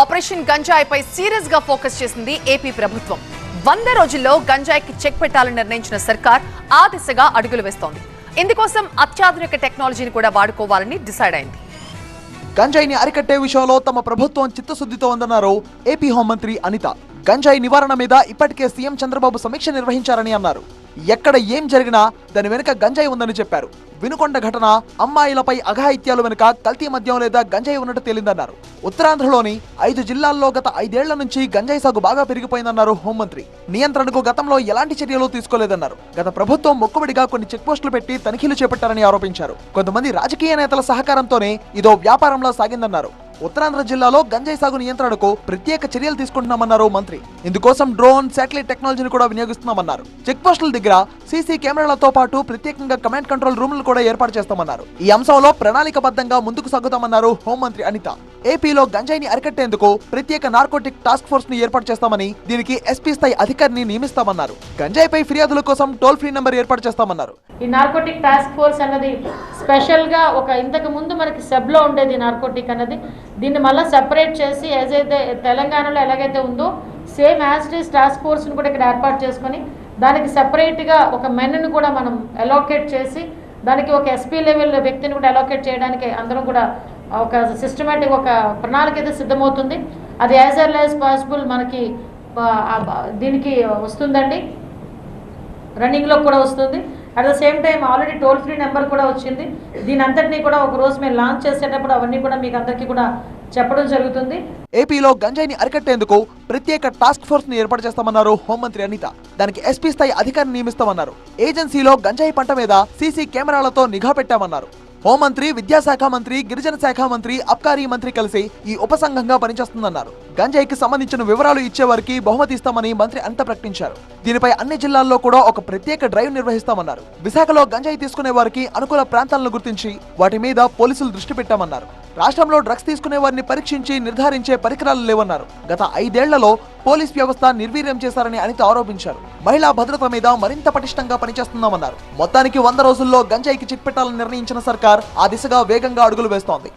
Operation గంజాయిపై సీరియస్గా focus చేసింది AP ప్రభుత్వం. వంద రోజుల్లో గంజాయికి చెక్ పెట్టాలని నిర్ణయించిన సర్కార్ ఆ దిశగా అడుగులు వేస్తోంది. ఇందుకోసం అత్యాధునిక టెక్నాలజీని కూడా వాడుకోవాలని డిసైడ్ అయింది. గంజాయిని అరికట్టే విషయంలో తమ ప్రభుత్వం చిత్తశుద్ధితో ఉందన్నారు ఏపీ హోంమంత్రి అనిత. గంజాయి నివారణ మీద ఇప్పటికే సీఎం చంద్రబాబు సమీక్ష నిర్వహించారని అన్నారు. ఎక్కడ ఏం జరిగినా దాని వెనుక గంజాయి ఉందని చెప్పారు. వినుకొండ ఘటన అమ్మాయిలపై అఘాయిత్యాలు వెనుక కల్తీ మద్యం లేదా గంజాయి ఉన్నట్టు తేలిందన్నారు. ఉత్తరాంధ్రలోని ఐదు జిల్లాల్లో గత ఐదేళ్ళ నుంచి గంజాయి సాగు బాగా పెరిగిపోయిందన్నారు హోంమంత్రి. నియంత్రణకు గతంలో ఎలాంటి చర్యలు తీసుకోలేదన్నారు. గత ప్రభుత్వం మొక్కుబడిగా కొన్ని చెక్ పోస్టులు పెట్టి తనిఖీలు చేపట్టారని ఆరోపించారు. కొంతమంది రాజకీయ నేతల సహకారంతోనే ఇదో వ్యాపారంలో సాగిందన్నారు. ఉత్తరాంధ్ర జిల్లాలో గంజాయి సాగు నియంత్రణకు ప్రత్యేక చర్యలు తీసుకుంటున్నామన్నారు మంత్రి. ఇందుకోసం డ్రోన్ శాటిలైట్ టెక్నాలజీని కూడా వినియోగిస్తున్నామన్నారు. చెక్ పోస్టుల దగ్గర సీసీ కెమెరాలతో పాటు ప్రత్యేకంగా కమాండ్ కంట్రోల్ రూమ్లు కూడా ఏర్పాటు చేస్తామన్నారు. ఈ అంశంలో ప్రణాళికబద్ధంగా ముందుకు సాగుతామన్నారు హోంమంత్రి అనిత. ఏపీలో గంజాయిని అరికట్టేందుకు ప్రత్యేక నార్కోటిక్ టాస్క్ ఫోర్స్ని ఏర్పాటు చేస్తామని దీనికి ఎస్పీ స్థాయి అధికారిని నియమిస్తామన్నారు. గంజాయిపై ఫిర్యాదుల కోసం టోల్ ఫ్రీ నెంబర్ ఏర్పాటు చేస్తామన్నారు. ఈ నార్కోటిక్ టాస్క్ ఫోర్స్ అన్నది స్పెషల్గా ఒక ఇంతకు ముందు మనకి సెబ్లో ఉండేది నార్కోటిక్ అన్నది. దీన్ని మళ్ళీ సెపరేట్ చేసి ఏదైతే తెలంగాణలో ఎలాగైతే ఉందో సేమ్ యాస్టీస్ టాస్క్ ఫోర్స్ని కూడా ఇక్కడ ఏర్పాటు చేసుకొని దానికి సెపరేట్గా ఒక మెన్ను కూడా మనం అలోకేట్ చేసి దానికి ఒక ఎస్పీ లెవెల్ వ్యక్తిని కూడా అలోకేట్ చేయడానికి అందరం కూడా ఒక సిస్టమేటిక్ ఒక ప్రణాళిక అయితే సిద్ధమవుతుంది. అది యాజ్ ఎర్లీ యాజ్ పాసిబుల్ మనకి దీనికి వస్తుందండి. రన్నింగ్లో కూడా వస్తుంది. At the same time already toll free number కూడా వచ్చింది. దీని అంతటినీ కూడా ఒక రోజు మేము లాంచ్ చేసేటప్పుడు అవన్నీ కూడా మీకు అందరికీ కూడా చెప్పడం జరుగుతుంది. ఏపీలో గంజాయిని అరికట్టేందుకు ప్రత్యేక టాస్క్ ఫోర్స్ని ఏర్పాటు చేస్తామన్నారు హోంమంత్రి అనిత. దానికి ఎస్పీ స్థాయి అధికారిని నియమిస్తామన్నారు. ఏజెన్సీలో గంజాయి పంట మీద సీసీ కెమెరాలతో నిఘా పెట్టామన్నారు. హోంమంత్రి విద్యాశాఖ మంత్రి గిరిజన శాఖ మంత్రి అబ్కారీ మంత్రి కలిసి ఈ ఉపసంఘంగా పనిచేస్తుందన్నారు. గంజాయికి సంబంధించిన వివరాలు ఇచ్చే వారికి బహుమతి ఇస్తామని మంత్రి అంత ప్రకటించారు. దీనిపై అన్ని జిల్లాల్లో కూడా ఒక ప్రత్యేక డ్రైవ్ నిర్వహిస్తామన్నారు. విశాఖలో గంజాయి తీసుకునే వారికి అనుకూల ప్రాంతాలను గుర్తించి వాటి మీద పోలీసులు దృష్టి పెట్టామన్నారు. రాష్ట్రంలో డ్రగ్స్ తీసుకునే వారిని పరీక్షించి నిర్ధారించే పరికరాలు లేవన్నారు. గత ఐదేళ్ళలో పోలీస్ వ్యవస్థ నిర్వీర్యం చేశారని అనిత ఆరోపించారు. మహిళా భద్రత మీద మరింత పటిష్టంగా పనిచేస్తున్నామన్నారు. మొత్తానికి వంద రోజుల్లో గంజాయికి చెక్ పెట్టాలని నిర్ణయించిన సర్కార్ ఆ దిశగా వేగంగా అడుగులు వేస్తోంది.